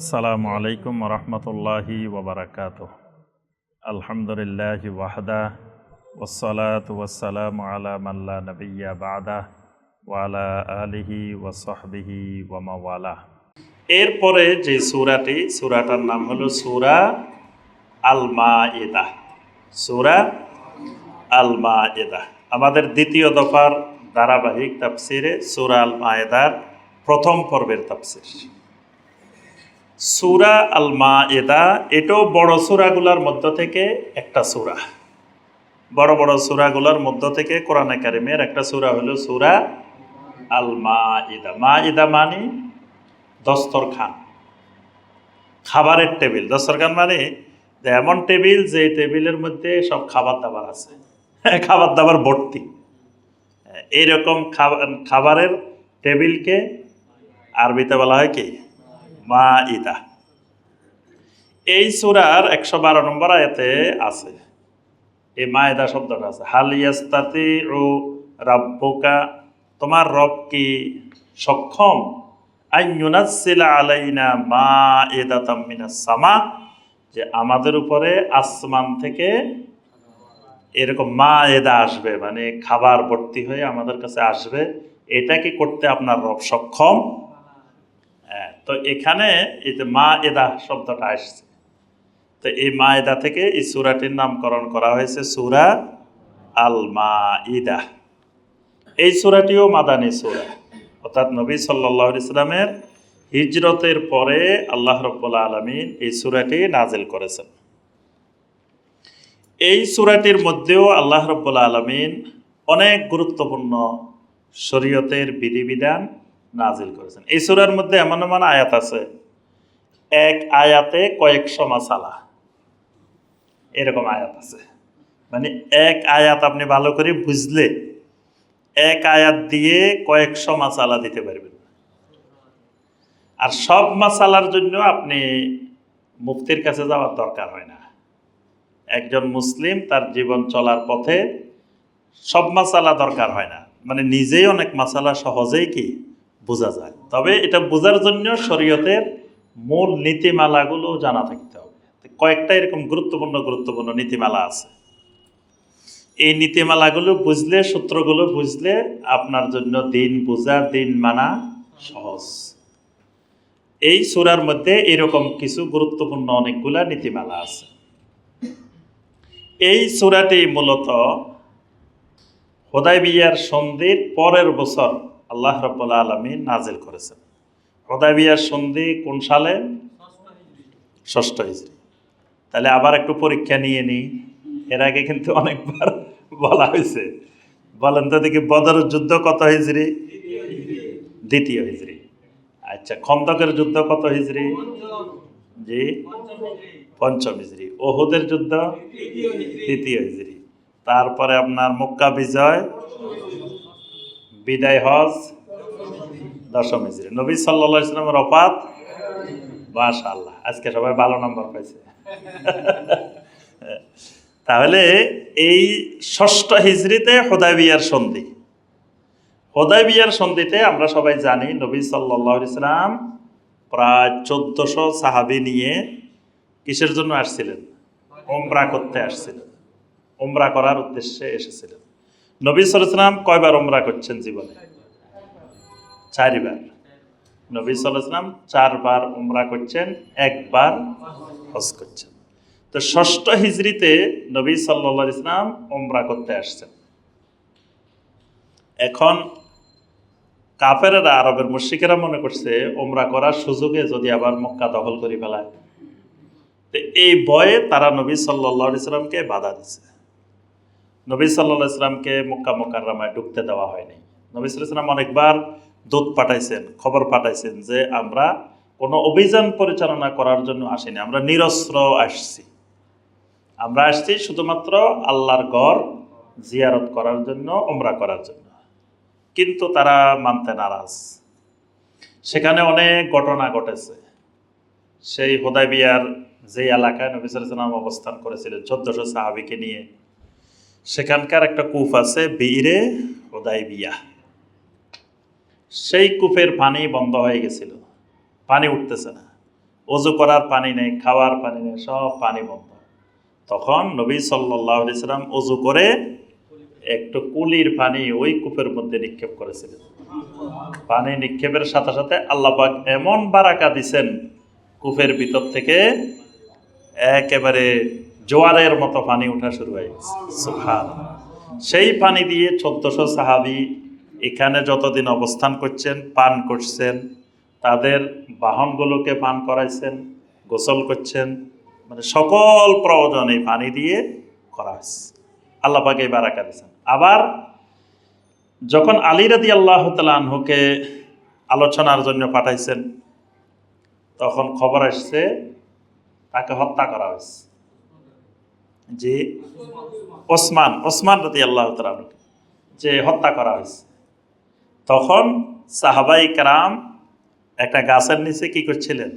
আসসালামু আলাইকুম রহমতুল্লাহি ওবরাকাত আলহামদুলিল্লাহ ওয়াহদা ওসলাত ওয়াসালাম আলা মাল্লা নবিয়া বাদা ওয়ালা আলিহি ওয়াসহবিহি ওয়ামাওয়ালা এরপরে যে সুরাটি, সুরাটার নাম হলো সুরা আল মাইদা সূরা আল মাইদা আমাদের দ্বিতীয় দফার ধারাবাহিক তাফসিরে সুরা আল মায়েদার প্রথম পর্বের তাফসির। সুরা আল মা এদা এটাও বড় সুরাগুলার মধ্য থেকে একটা সুরা। বড় বড় সুরাগুলার মধ্য থেকে কোরআনে কারিমের একটা সুরা হলো সুরা আল মা ইদা মা ইদা মানে দস্তরখান, খাবারের টেবিল। দস্তরখান মানে এমন টেবিল যে টেবিলের মধ্যে সব খাবার দাবার আছে। খাবার দাবার ভর্তি। এইরকম খাবার, খাবারের টেবিলকে আরবিতে বলা হয় কি? মা ইদা এই সুরার একশো বারো নম্বর আয়াতে আছে। এই মায়েদা শব্দটা আছে হালিয়াস্তাতি ও রাব্বুকা, তোমার রব কি সক্ষম? আইনুনাসিলা আলাইনা মা এদা তাম্মিনা সামা, যে আমাদের উপরে আসমান থেকে এরকম মা এদা আসবে মানে খাবার ভর্তি হয়ে আমাদের কাছে আসবে, এটা কি করতে আপনার রব সক্ষম? হ্যাঁ, তো এখানে এই যে মা এদা শব্দটা আসছে। তো এই মা এদা থেকে এই সুরাটির নামকরণ করা হয়েছে সুরা আল মা ইদা এই সুরাটিও মাদানী সুরা। অর্থাৎ নবী সাল্লাহ ইসলামের হিজরতের পরে আল্লাহ রব্বুল্লা আলমিন এই সুরাটি নাজিল করেছেন। এই সুরাটির মধ্যেও আল্লাহ রব্বুল্লা আলমিন অনেক গুরুত্বপূর্ণ শরীয়তের বিধিবিধান নাজিল করেছেন। এই সুরার মধ্যে এমন এমন আয়াত আছে, এক আয়াতে কয়েকশো মাসালা। এরকম আয়াত আছে। মানে এক আয়াত আপনি ভালো করে বুঝলে, এক আয়াত দিয়ে কয়েকশো মাসালা দিতে পারবেন। আর সব মাসালার জন্য আপনি মুক্তির কাছে যাওয়ার দরকার হয় না। একজন মুসলিম তার জীবন চলার পথে সব মাসালা দরকার হয় না। মানে নিজেই অনেক মাসালা সহজেই কি বোঝা যায়। তবে এটা বোঝার জন্য শরীয়তের মূল নীতিমালাগুলো জানা থাকতে হবে। কয়েকটা এরকম গুরুত্বপূর্ণ গুরুত্বপূর্ণ নীতিমালা আছে। এই নীতিমালাগুলো বুঝলে, সূত্রগুলো বুঝলে আপনার জন্য দিন বোঝা, দিন মানা সহজ। এই সুরার মধ্যে এরকম কিছু গুরুত্বপূর্ণ অনেকগুলা নীতিমালা আছে। এই সুরাটি মূলত হোদাইবিয়ার সন্ধির পরের বছর আল্লাহ রব্বুল্লা আলমী নাজিল করেছেন। হোদাইবিয়ার সন্ধি কোন সালে? ষষ্ঠ হিজড়ি তাহলে আবার একটু পরীক্ষা নিয়ে নিই এর আগে কিন্তু অনেকবার বলা হয়েছে। বলেন তো দেখি, বদর যুদ্ধ কত হিজড়ি দ্বিতীয় হিজড়ি আচ্ছা খন্দকের যুদ্ধ কত হিজড়ি জি, পঞ্চম হিজড়ি ওহুদের যুদ্ধ? তৃতীয় হিজড়ি তারপরে আপনার মক্কা বিজয়? বিদায় হজ দশম হিজড়ি নবী সাল্লা ইসলামের অপাত মাশাল্লাহ আজকে সবাই ভালো নম্বর পাইছে। তাহলে এই ষষ্ঠ হিজড়িতে হোদাইবিয়ার সন্ধি। হোদাইবিয়ার সন্ধিতে আমরা সবাই জানি, নবী সাল্লাহ ইসলাম প্রায় চোদ্দশো সাহাবি নিয়ে কিসের জন্য আসছিলেন? ওমরা করতে আসছিলেন। ওমরা করার উদ্দেশ্যে এসেছিলেন। নবী সালাম কয়বার ওমরা করছেন জীবনে? চারিবার। নবী সালাম চারবার উমরা করছেন, একবার হজ করছেন। তো ষষ্ঠ হিজড়িতে নবী সাল্লা ইসলাম ওমরা করতে আসছেন। এখন কাফেরেরা, আরবের মুশিকেরা মনে করছে ওমরা করার সুযোগে যদি আবার মক্কা দখল করে ফেলায়। তো এই বয়ে তারা নবী সাল্লা ইসলামকে বাধা দিছে। নবী সাল্লা ইসলামকে মক্কা মক্কার রামায় ঢুকতে দেওয়া হয়নি। নবী সাল্লাম অনেকবার দূত পাঠাইছেন, খবর পাঠাইছেন যে আমরা কোনো অভিযান পরিচালনা করার জন্য আসিনি, আমরা নিরস্ত্র আসছি। আমরা আসছি শুধুমাত্র আল্লাহর গড় জিয়ারত করার জন্য ওমরা করার জন্য। কিন্তু তারা মানতে নারাজ। সেখানে অনেক ঘটনা ঘটেছে। সেই হোদাইবিয়ার যে এলাকায় নবী সাল্লাম অবস্থান করেছিলেন, চোদ্দশো সাহাবিকে নিয়ে। সেখানকার একটা কূপ আছে বীরে হোদাইবিয়া সেই কূপের পানি বন্ধ হয়ে গেছিল। পানি উঠতেছে না। অজু করার পানি নেই, খাওয়ার পানি নেই, সব পানি বন্ধ। তখন নবী সাল্লাম অজু করে একটু কুলির পানি ওই কূপের মধ্যে নিক্ষেপ করেছিলেন। পানি নিক্ষেপের সাথে সাথে আল্লাপাক এমন বারাকা দিছেন কূপের ভিতর থেকে, একেবারে জোয়ারের মতো পানি ওঠা শুরু হয়ে গেছে। সেই পানি দিয়ে চোদ্দশো সাহাবি এখানে যতদিন অবস্থান করছেন, পান করছেন, তাদের বাহনগুলোকে পান করাইছেন, গোসল করছেন মানে সকল প্রয়োজন এই পানি দিয়ে করা হয়েছে। আল্লাহ পাকে এই বারাকা দিয়েছেন। আবার যখন আলী রাদি আল্লাহ আনহুকে আলোচনার জন্য পাঠাইছেন, তখন খবর আসছে, তাকে হত্যা করা হয়েছে। যে ওসমান ওসমান রতি আল্লাহ তালুকে যে হত্যা করা হয়েছে। তখন সাহাবাই কারাম একটা গাছের নিচে কি করছিলেন?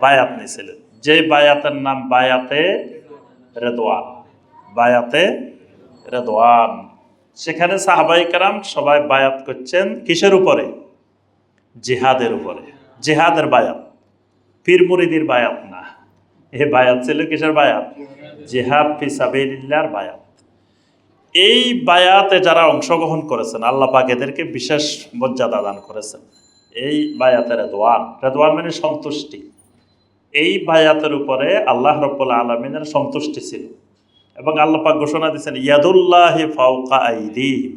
বায়াত নিয়েছিলেন যে বায়াতের নাম বায়াতে রেদোয়ান বায়াতে রেদোয়ান সেখানে সাহাবাই কারাম সবাই বায়াত করছেন কিসের উপরে? জিহাদের উপরে। জিহাদের বায়াত। পীর মুরিদির বায়াত না। এ বায়াত ছিল কিসের বায়াত? জিহাদ ফি সাবিলিল্লাহর বায়াত। এই বায়াতে যারা অংশগ্রহণ করেছেন, আল্লাহ পাক এদেরকে বিশেষ মর্যাদা দান করেছেন। এই বায়াতে রেদোয়ান রেদওয়ান মানে সন্তুষ্টি। এই বায়াতের উপরে আল্লাহ রব্বুল আলমিনের সন্তুষ্টি ছিল। এবং আল্লাহ পাক ঘোষণা দিচ্ছেন ইয়াদুল্লাহি ফাউকা আইদিহিম।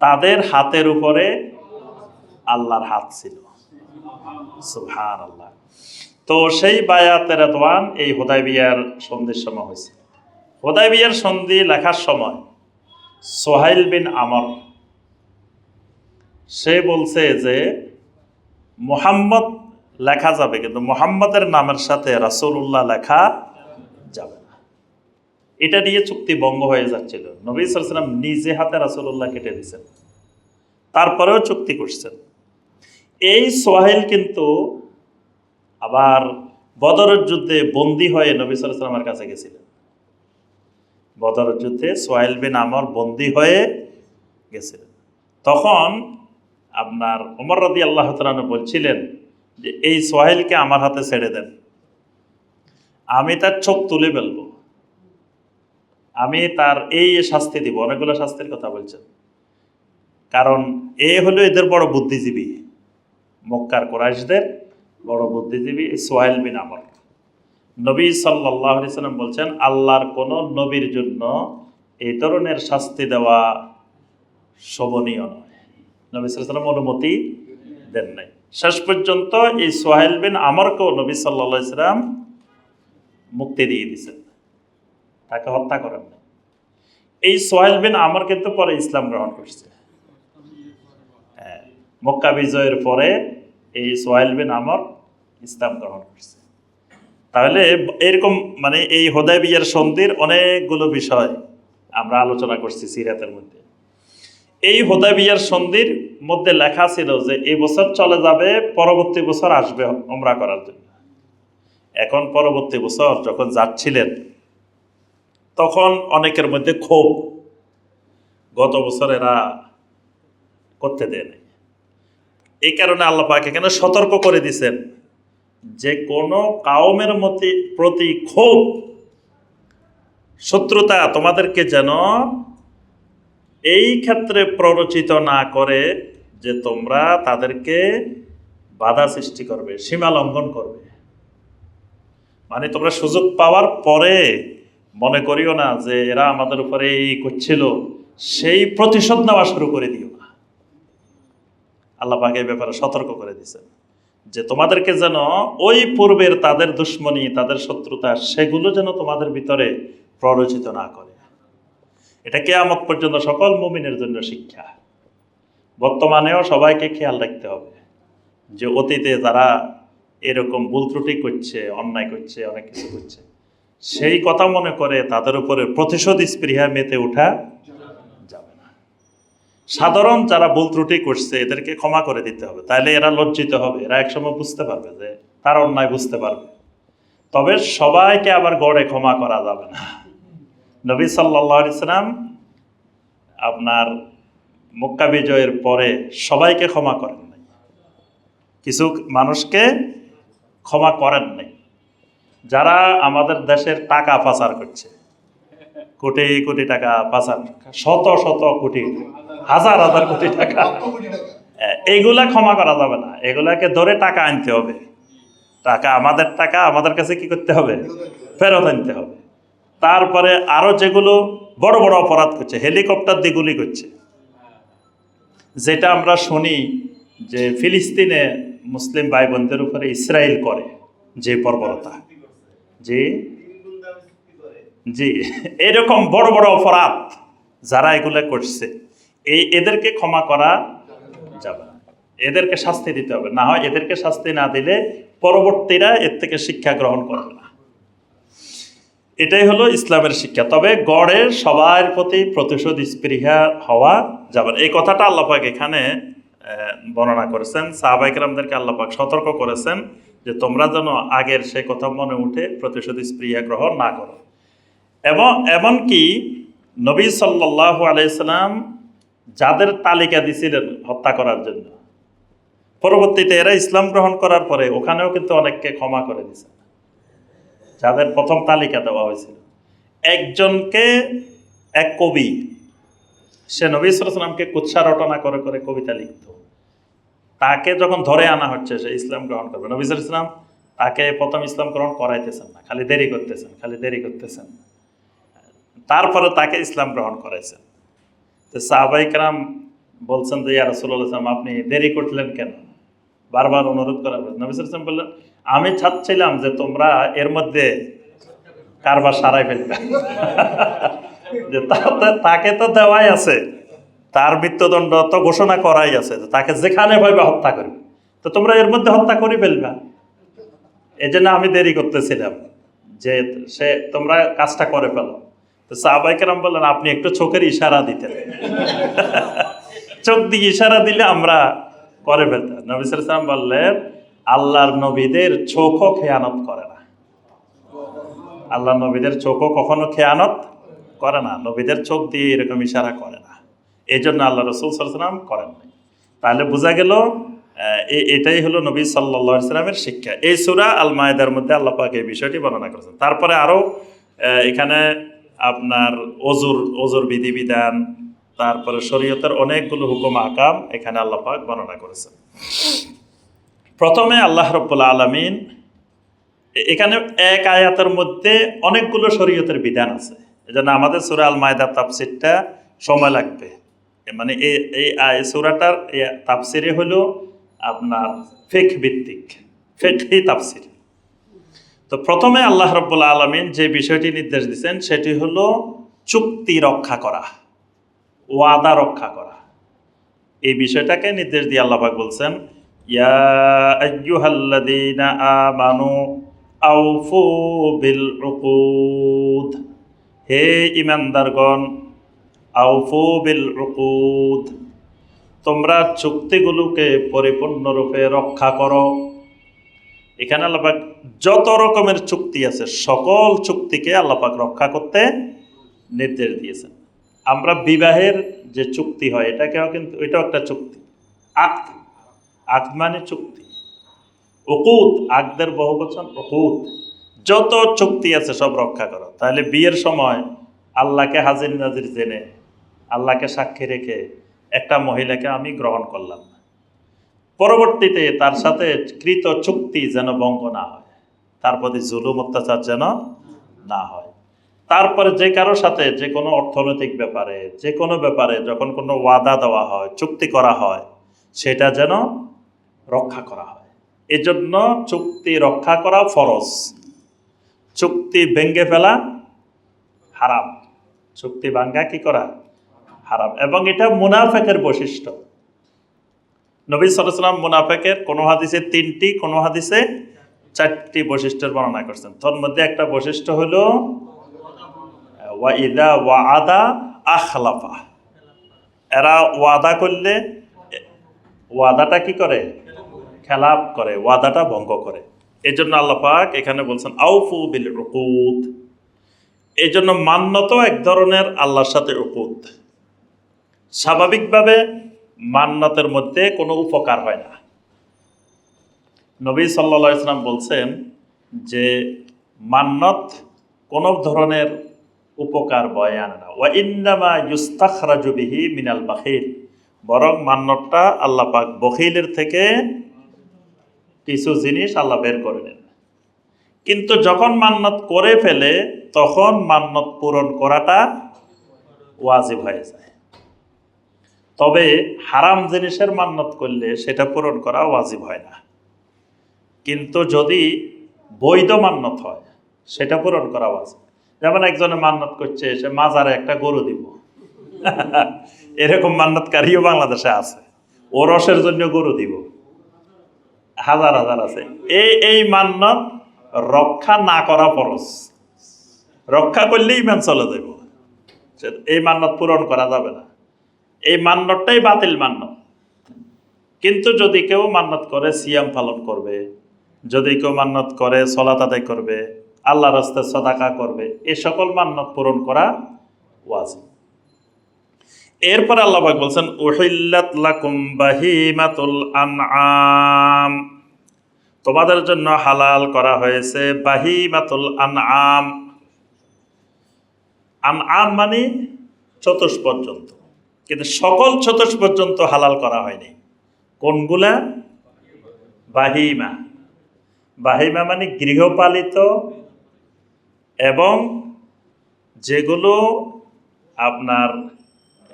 তাদের হাতের উপরে আল্লাহর হাত ছিল। সুবহান আল্লাহ তো সেই বায়াতের রেদওয়ান এই হোদাই বিয়ার সন্ধির সময় হয়েছে। হোদাই বিয়ার সন্ধি লেখার সময় সোহাইল বিন আমর, সে বলছে যে, মোহাম্মদ লেখা যাবে, কিন্তু মোহাম্মদের নামের সাথে রাসূলুল্লাহ লেখা যাবে না। এটা নিয়ে চুক্তি ভঙ্গ হয়ে যাচ্ছিল। নবী সালাম নিজে হাতে রাসূলুল্লাহ কেটে দিয়েছেন। তারপরেও চুক্তি করছেন। এই সোহাইল কিন্তু আবার বদরের যুদ্ধে বন্দী হয়ে নবী সালামের কাছে গেছিলেন। বদরের যুদ্ধে সোহাইল বিন আমর বন্দী হয়ে গেছিলেন। তখন আপনার ওমর রদি আল্লাহ তালু বলছিলেন যে, এই সোহাইলকে আমার হাতে ছেড়ে দেন। আমি তার চোখ তুলে ফেলব। আমি তার এই শাস্তি দিব। অনেকগুলো শাস্তির কথা বলছেন। কারণ এ হলো এদের বড় বুদ্ধিজীবী, মক্কার কোরাইশদের বড় বুদ্ধিজীবী এই সোহাইল বিন আমর। নবী সাল্লাহ সাল্লাম বলছেন আল্লাহর কোন নবীর জন্য এই ধরনের শাস্তি দেওয়া শোভনীয় নয়। নবী সাল্লাম অনুমতি দেন নাই। শেষ পর্যন্ত এই সোহাইল বিন আমরকেও নবী সাল্লাহ ইসলাম মুক্তি দিয়ে দিয়েছেন। তাকে হত্যা করেন নাই। এই সোহাইল বিন আমর কিন্তু পরে ইসলাম গ্রহণ করছে। হ্যাঁ, মক্কা বিজয়ের পরে এই সোহাইল বিন আমর ইসলাম গ্রহণ করছে। তাহলে এরকম মানে এই হোদায় বিয়ের সন্ধির অনেকগুলো বিষয় আমরা আলোচনা করছি সিরাতের মধ্যে। এই হোদায় বিয়ের সন্ধির মধ্যে লেখা ছিল যে এই বছর চলে যাবে, পরবর্তী বছর আসবে ওমরা করার জন্য। এখন পরবর্তী বছর যখন যাচ্ছিলেন, তখন অনেকের মধ্যে ক্ষোভ। গত বছর এরা করতে দেয় নাই। এই কারণে আল্লাহ পাক এখানে সতর্ক করে দিছেন যে কোনো কাউমের মতি, প্রতি ক্ষোভ, শত্রুতা তোমাদেরকে যেন এই ক্ষেত্রে প্ররোচিত না করে যে তোমরা তাদেরকে বাধা সৃষ্টি করবে, সীমা লঙ্ঘন করবে। মানে তোমরা সুযোগ পাওয়ার পরে মনে করিও না যে এরা আমাদের উপরে এই করছিল, সেই প্রতিশোধ নেওয়া শুরু করে দিও না। আল্লাহ পাক ব্যাপারে সতর্ক করে দিয়েছেন। যে তোমাদেরকে যেন ওই পূর্বের তাদের দুশ্মনী, তাদের শত্রুতা, সেগুলো যেন তোমাদের ভিতরে প্ররোচিত না করে। এটা কেয়ামত পর্যন্ত সকল মুমিনের জন্য শিক্ষা। বর্তমানেও সবাইকে খেয়াল রাখতে হবে যে অতীতে যারা এরকম ভুল ত্রুটি করছে, অন্যায় করছে, অনেক কিছু করছে, সেই কথা মনে করে তাদের উপরে প্রতিশোধ স্পৃহা মেতে ওঠা সাধারণ যারা ভুল ত্রুটি করছে, এদেরকে ক্ষমা করে দিতে হবে। তাহলে এরা লজ্জিত হবে। এরা একসময় বুঝতে পারবে যে তার অন্যায় বুঝতে পারবে। তবে সবাইকে আবার গড়ে ক্ষমা করা যাবে না। নবী সাল্লাহ ইসলাম আপনার মক্কা বিজয়ের পরে সবাইকে ক্ষমা করেন নাই। কিছু মানুষকে ক্ষমা করেন নাই। যারা আমাদের দেশের টাকা পাচার করছে কোটি কোটি টাকা পাচার। শত শত কোটি হাজার হাজার কোটি টাকা। এ- এইগুলা ক্ষমা করা যাবে না। এগুলাকে ধরে টাকা আনতে হবে। টাকা আমাদের টাকা আমাদের কাছে কি করতে হবে? ফেরত আনতে হবে। তারপরে আরও যেগুলো বড় বড় অপরাধ করছে হেলিকপ্টার দিয়ে গুলি করছে। যেটা আমরা শুনি যে ফিলিস্তিনে মুসলিম ভাই বোনদের উপরে ইসরায়েল করে যে বর্বরতা জি জি, এরকম বড় বড় অপরাধ যারা এগুলো করছে, এই এদেরকে ক্ষমা করা যাবে না। এদেরকে শাস্তি দিতে হবে, না হয় এদেরকে শাস্তি না দিলে পরবর্তীরা এর থেকে শিক্ষা গ্রহণ করবে না। এটাই হলো ইসলামের শিক্ষা। তবে গড়ের সবার প্রতি প্রতিশোধ, স্পৃহা হওয়া যাবে এই কথাটা আল্লাপাক এখানে বর্ণনা করেছেন। সাহাবাইকরামদেরকে আল্লাপাক সতর্ক করেছেন যে তোমরা যেন আগের সে কথা মনে উঠে প্রতিশোধ, স্পৃহা গ্রহণ না করো। এবং এমনকি নবী সাল্লাহ আলাইসাল্লাম যাদের তালিকা দিছিলেন হত্যা করার জন্য। পরবর্তীতে এরা ইসলাম গ্রহণ করার পরে ওখানেও কিন্তু অনেককে ক্ষমা করে দিছে। যাদের প্রথম তালিকা দেওয়া হয়েছিল। একজনকে, এক কবি, সে নবী সালামকে কুৎসা রটনা করে করে কবিতা লিখত। তাকে যখন ধরে আনা হচ্ছে, সে ইসলাম গ্রহণ করবে। নবী ইসলাম তাকে প্রথম ইসলাম গ্রহণ করাইতেছেন না, খালি দেরি করতেছেন, খালি দেরি করতেছেন। তারপরে তাকে ইসলাম গ্রহণ করাইছেন। তো সাহাবাইকরাম বলছেন যে, ইয়া রসুল্লাহ ইসলাম আপনি দেরি করলেন কেন? বারবার অনুরোধ করা হলো। নবী সালাম বললেন, আমি চাচ্ছিলাম যে তোমরা এর মধ্যে কারবার সারাই ফেলবে। যে তাকে তো দেওয়াই আছে। তার মৃত্যুদণ্ড তো ঘোষণা করাই আছে তাকে যেখানে পাইবে হত্যা করবে। তো তোমরা এর মধ্যে হত্যা করে ফেলবা। এই আমি দেরি করতেছিলাম যে সে তোমরা কাজটা করে ফেলো। তো সাহবাইকেরাম বললেন, আপনি একটু চোখের ইশারা দিতেন। চোখ দিয়ে ইশারা দিলে আমরা করে ফেলতাম। নবী সালাম বললেন, আল্লাহর নবীদের চোখও খেয়ানত করে না। আল্লাহ নবীদের চোখও কখনো খেয়ানত করে না। নবীদের চোখ দিয়ে এরকম ইশারা করে না। এই জন্য আল্লাহ রসুল সাল্লাম করেন নাই। তাহলে বোঝা গেল এটাই হলো নবী সাল্লা ইসলামের শিক্ষা। এই সুরা আল মায়েদার মধ্যে আল্লাহ পাক এই বিষয়টি বর্ণনা করেছেন। তারপরে আরও এখানে আপনার অজুর অজুর বিধিবিধান, তারপরে শরীয়তের অনেকগুলো হুকুম, আকাম এখানে আল্লাহ পাক বর্ণনা করেছেন। প্রথমে আল্লাহ রব্বুল্লা আলমিন এখানে এক আয়াতের মধ্যে অনেকগুলো শরীয়তের বিধান আছে। এজন্য আমাদের সুরা আল মায়দা তাপসিরটা সময় লাগবে। মানে এই এই সুরাটার এই তাফসিরে হলো আপনার ফেক ভিত্তিক, ফেকহি তাফসির। তো প্রথমে আল্লাহ রব্বুল্লা আলমিন যে বিষয়টি নির্দেশ দিচ্ছেন সেটি হলো চুক্তি রক্ষা করা, ওয়াদা রক্ষা করা। এই বিষয়টাকে নির্দেশ দিয়ে আল্লাহাক বলছেন হে ইমানদারগণ আউফু বিল উকুদ তোমরা চুক্তিগুলোকে পরিপূর্ণরূপে রক্ষা করো। এখানে আল্লাপাক যত রকমের চুক্তি আছে, সকল চুক্তিকে আল্লাপাক রক্ষা করতে নির্দেশ দিয়েছেন। আমরা বিবাহের যে চুক্তি হয়, এটাকেও কিন্তু, এটাও একটা চুক্তি। আক আক মানে চুক্তি। অকুত আকদের বহু বচন অকুত যত চুক্তি আছে, সব রক্ষা করো। তাহলে বিয়ের সময় আল্লাহকে হাজির নাজির জেনে, আল্লাহকে সাক্ষী রেখে একটা মহিলাকে আমি গ্রহণ করলাম পরবর্তীতে তার সাথে কৃত চুক্তি যেন ভঙ্গ না হয়। তার প্রতি জুলুম, অত্যাচার যেন না হয়। তারপরে যে কারও সাথে যে কোনো অর্থনৈতিক ব্যাপারে, যে কোনো ব্যাপারে যখন কোনো ওয়াদা দেওয়া হয়, চুক্তি করা হয়, সেটা যেন রক্ষা করা হয়। এজন্য চুক্তি রক্ষা করা ফরজ। চুক্তি ভেঙ্গে ফেলা হারাম। চুক্তি ভাঙ্গা কি করা? হারাম। এবং এটা মুনাফেকের বৈশিষ্ট্য। নবী সালাম মুনাফেকের কোনো হাদিসে তিনটি, কোনো হাদিসে চারটি বৈশিষ্ট্যের বর্ণনা করছেন। তোর মধ্যে একটা বৈশিষ্ট্য হলো ওয়াইদা ওয়াদা আখলাফা। এরা ওয়াদা করলে, ওয়াদাটা কি করে? খেলাপ করে, ওয়াদাটা ভঙ্গ করে। এই জন্য আল্লাহ পাক এখানে বলছেন, আউফু বিল উকুদ। এই জন্য মান্যত এক ধরনের আল্লাহর সাথে উকুদ। স্বাভাবিকভাবে মান্যতের মধ্যে কোনো উপকার হয় না। নবী সাল্লা ইসলাম বলছেন যে, মান্নত কোনো ধরনের উপকার বয়ে আনে না। ওয়া ইন্নামা ইউস্তাখরাজু বিহি মিনাল বাখিল। বরং মান্নতটা আল্লাহ পাক বখিলের থেকে কিছু জিনিস আল্লাহ বের করে নেন। কিন্তু যখন মান্নত করে ফেলে, তখন মান্নত পূরণ করাটা ওয়াজিব হয়ে যায়। তবে হারাম জিনিসের মান্নত করলে সেটা পূরণ করা ওয়াজিব হয় না। কিন্তু যদি বৈধ মান্নত হয়, সেটা পূরণ করা ওয়াজিব। যেমন একজনে মান্নত করছে, সে মাজারে একটা গরু দিব। এরকম মান্নতকারীও বাংলাদেশে আছে। ও রসের জন্য গরু দিব। হাজার হাজার আছে। এই এই মান্নত রক্ষা না করা ফরজ। রক্ষা করলেই ইমান চলে যাব এই মান্নত পূরণ করা যাবে না। এই মান্নতটাই বাতিল মান্য কিন্তু যদি কেউ মান্নত করে, সিয়াম পালন করবে। যদি কেউ মান্নত করে, সলাত আদায় করবে আল্লাহ রাস্তে সদাকা করবে, এ সকল মান্নত পূরণ করা ওয়াজিব। এরপর আল্লাহবাক বলছেন আনআম। তোমাদের জন্য হালাল করা হয়েছে বাহিমাতুল আনআম। আনআম মানে চতুষ পর্যন্ত কিন্তু সকল চতুষ পর্যন্ত হালাল করা হয়নি। কোনগুলা? বাহিমা। বাহিমা মানে গৃহপালিত এবং যেগুলো আপনার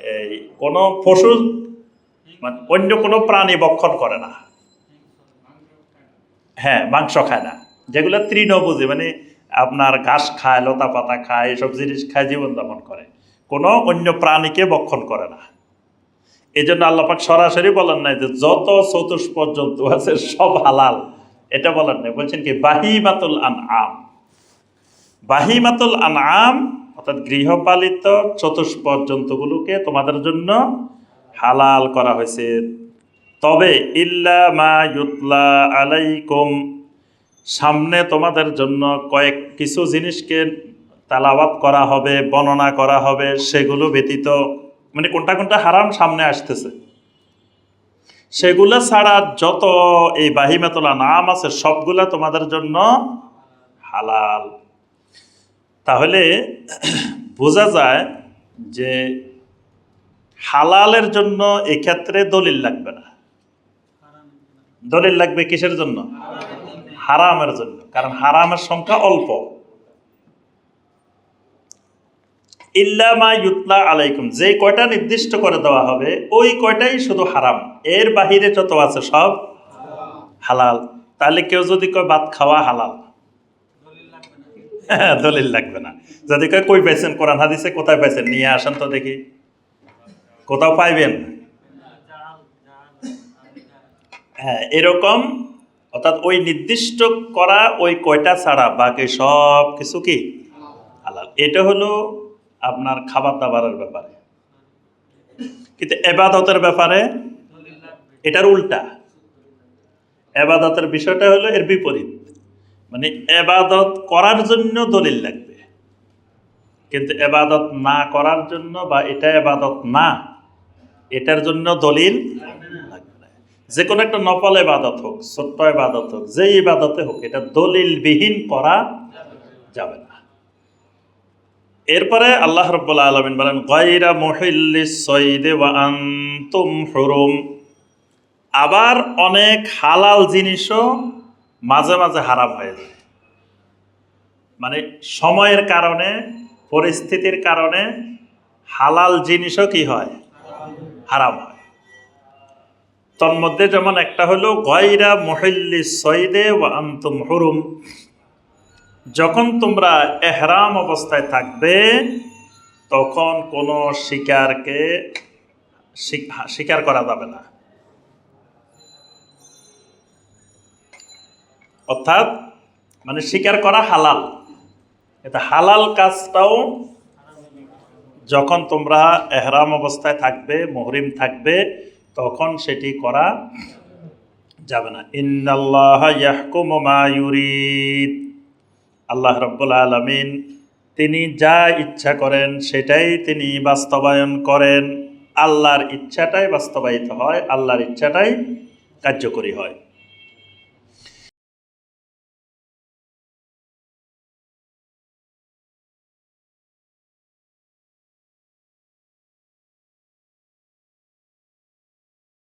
এই কোনো পশু মানে অন্য কোনো প্রাণী বক্ষণ করে না। হ্যাঁ মাংস খায় না। যেগুলো তৃণভোজী মানে আপনার ঘাস খায় লতা পাতা খায়, এসব জিনিস খায় জীবনযাপন করে। কোনো অন্য প্রাণীকে বক্ষণ করে না। এই জন্য আল্লাপাক সরাসরি বলেন নাই যে যত চতুষ জন্তু আছে সব হালাল। এটা বলেন নাই। বলছেন কি, বাহিমাতুল আন আম বাহিমাতুল আন আম অর্থাৎ গৃহপালিত চতুষ্প জন্তুগুলোকে তোমাদের জন্য হালাল করা হয়েছে। তবে ইল্লা মা ইউতলা আলাইকুম, সামনে তোমাদের জন্য কয়েক কিছু জিনিসকে তালাবাত করা হবে, বর্ণনা করা হবে, সেগুলো ব্যতীত মানে কোনটা কোনটা হারাম সামনে আসতেছে। সেগুলো ছাড়া যত এই বাহিমাতলা নাম আছে, সবগুলা তোমাদের জন্য হালাল। তাহলে বোঝা যায় যে হালালের জন্য এক্ষেত্রে দলিল লাগবে না। দলিল লাগবে কিসের জন্য? হারামের জন্য। কারণ হারামের সংখ্যা অল্প। ইল্লামা ইউতলা আলাইকুম, যে কয়টা নির্দিষ্ট করে দেওয়া হবে, ওই কয়টাই শুধু হারাম। এর বাহিরে যত আছে সব হালাল। তাহলে কেউ যদি কয়, ভাত খাওয়া হালাল? হ্যাঁ দলিল লাগবে না। যদি কয়, কই পাইছেন? কোরআন হাদিসে কোথায় পাইছেন? নিয়ে আসেন তো দেখি। কোথাও পাইবেন? হ্যাঁ এরকম, অর্থাৎ ওই নির্দিষ্ট করা ওই কয়টা ছাড়া বাকি সব কিছু কি? হালাল। এটা হলো আপনার খাবার দাবারের ব্যাপারে। কিন্তু এবাদতের ব্যাপারে এটার উল্টা। এবাদতের বিষয়টা হলো এর বিপরীত। মানে এবাদত করার জন্য দলিল লাগবে। কিন্তু এবাদত না করার জন্য বা এটা এবাদত না, এটার জন্য দলিল যে কোনো একটা নফল এবাদত হোক, ছোট্ট এবাদত হোক যে ইবাদতে হোক, এটা দলিলবিহীন করা যাবে না। এরপরে আল্লাহ রব্বুল্লা আলমিন বলেন গাইরা মহিল্লি সৈদে ওয়া আনতুম হুরুম। আবার অনেক হালাল জিনিসও মাঝে মাঝে হারাম হয়ে যায়। মানে সময়ের কারণে, পরিস্থিতির কারণে হালাল জিনিসও কি হয়? হারাম হয়। তন্মধ্যে যেমন একটা হলো, গয়রা মহিল্লি সৈদে ও আন্তুম হুরুম। যখন তোমরা এহরাম অবস্থায় থাকবে, তখন কোনো শিকারকে শিকার করা যাবে না। অর্থাৎ মানে শিকার করা হালাল। এটা হালাল কাজটাও যখন তোমরা এহরাম অবস্থায় থাকবে, মহরিম থাকবে, তখন সেটি করা যাবে না। ইন্নাল্লাহ ইয়াহকুমু মা ইউরিদ। আল্লাহ রব্বুল আলমিন তিনি যা ইচ্ছা করেন সেটাই তিনি বাস্তবায়ন করেন। আল্লাহর ইচ্ছাটাই বাস্তবায়িত হয়, আল্লাহর ইচ্ছাটাই কার্যকরী হয়।